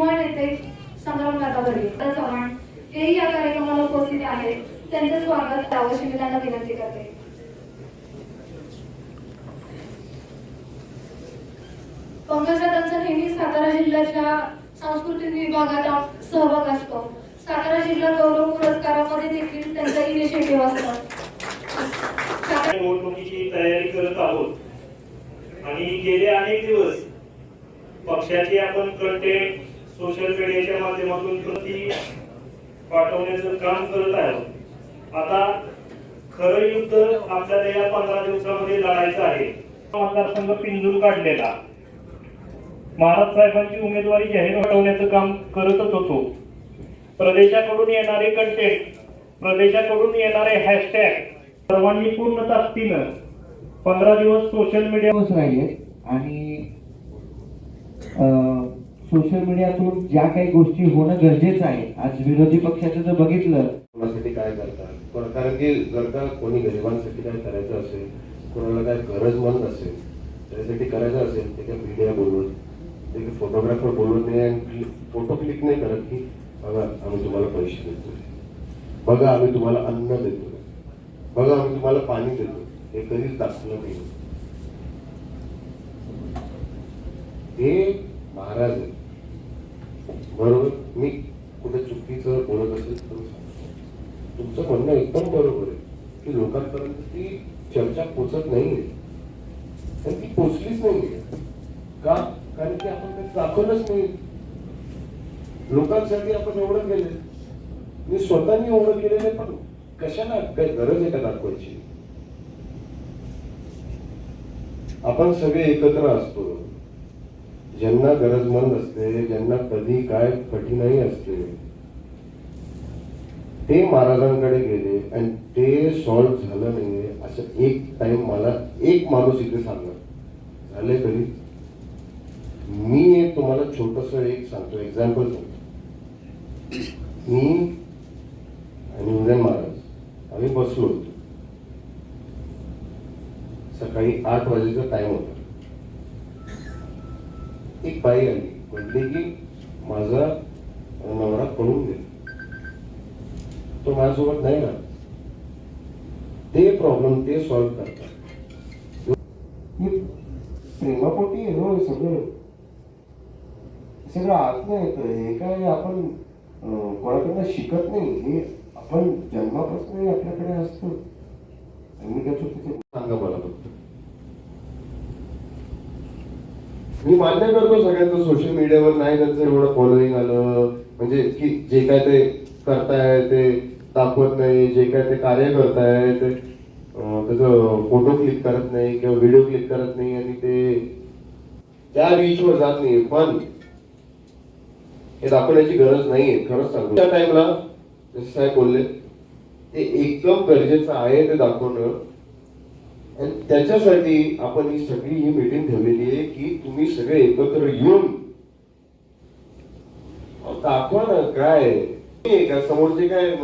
युवा नेते संग्राम नाथागडे चव्हाण हेही या कार्यक्रमाला उपस्थित आहेत. त्यांचं स्वागत करावं विनंती करते. पंकजदादांचा नेहमी सातारा जिल्ह्याच्या सांस्कृतिक विभागात सहभाग असतो. सातारा जिल्हा गौरव पुरस्कारामध्ये देखील त्यांचा इनिशिएटिव्ह असतो. निवडणुकीची तयारी करत आहोत. आणि गेले अनेक दिवस पक्षाचे आपण कंटेंट सोशल मीडियाच्या माध्यमातून प्रति पाठवण्याचं काम करत आहोत आता खरं युद्ध आपल्याला या पंधरा दिवसामध्ये लढायचं आहे. मतदारसंघ पिंजूर काढलेला. महाराज साहेबांची उमेदवारी जाहीर हटवण्याचं काम करतच होतो. प्रदेशाकडून येणारे कंटेंट प्रदेशाकडून येणारे हॅशटॅग सर्वांनी पूर्ण ताकदीनं पंधरा दिवस सोशल मीडियावर राहिले आणि सोशल मीडियातून ज्या काही गोष्टी होणं गरजेचं आहे. आज विरोधी पक्षाचं जर बघितलं कोणासाठी काय करतात? कारण की जर का कोणी गरिबांसाठी काय करायचं असेल कोणाला काय गरजमंद असेल त्यासाठी करायचं असेल ते काय मीडिया बोलवत ते काय फोटोग्राफर बोलवत नाही आणि फोटो क्लिक नाही करत की बघा आम्ही तुम्हाला पैसे देतो बघा आम्ही तुम्हाला अन्न देतो बघा आम्ही तुम्हाला पाणी देतो हे कधीच दाखवलं नाही. हे महाराज आहेत बरोबर मी कुठे चुकीचं बोलत असेल तर सांगा. तुमचं म्हणणं एकदम बरोबर आहे. की लोकांपर्यंत ती चर्चा पोचत नाहीये. आणि ती पोचलीच नाहीये. का? कारण की आपण काही दाखवलंच नाही. लोकांसाठी आपण एवढं केलं मी स्वतःनी एवढं केलेलं पण कशाला काही गरज आहे का दाखवायची? आपण सगळे एकत्र असतो. ज्यांना गरजमंद असते ज्यांना कधी काय कठीणाई असते ते महाराजांकडे गेले आणि ते सॉल्व्ह झालं नाहीये असं एक टाइम मला एक माणूस इथे सांगणार झालंय कधी मी एक तुम्हाला छोटस एक सांगतो एक्झाम्पल सांगतो. मी आणि उदय महाराज आम्ही बसलो होतो. सकाळी आठ वाजेचा टाइम होता. एक बाई आली. म्हटली की माझा नवरा पळून गेला. तो माझ्यासोबत नाही ना. ते प्रॉब्लेम ते सॉल्व्ह करतात. प्रेमापोटी हो सगळं. सगळं आत नाही येतं हे काय आपण कोणाकडनं शिकत नाही? हे आपण जन्मापासून आपल्याकडे असतं. मी काय चुकीचं सांगा मला फक्त. मी मान्य करतो सगळ्यांचं. सोशल मीडियावर नाही त्यांचं एवढं फॉलोईंग आलं. म्हणजे की जे काय ते करताय ते दाखवत नाही जे काय ते कार्य करताय ते अं, त्याचं फोटो क्लिक करत नाही किंवा व्हिडिओ क्लिक करत नाही आणि ते त्या रीचवर जात नाही. पण हे दाखवण्याची गरज नाहीये खरंच सांगतो. त्या टाइमला जसे साहेब बोलले ते एकदम गरजेचं आहे ते दाखवणं. आणि त्याच्यासाठी आपण ही सगळी ही मीटिंग ठेवलेली आहे की तुम्ही सगळे एकत्र येऊन दाखवा ना काय. समोरचे काय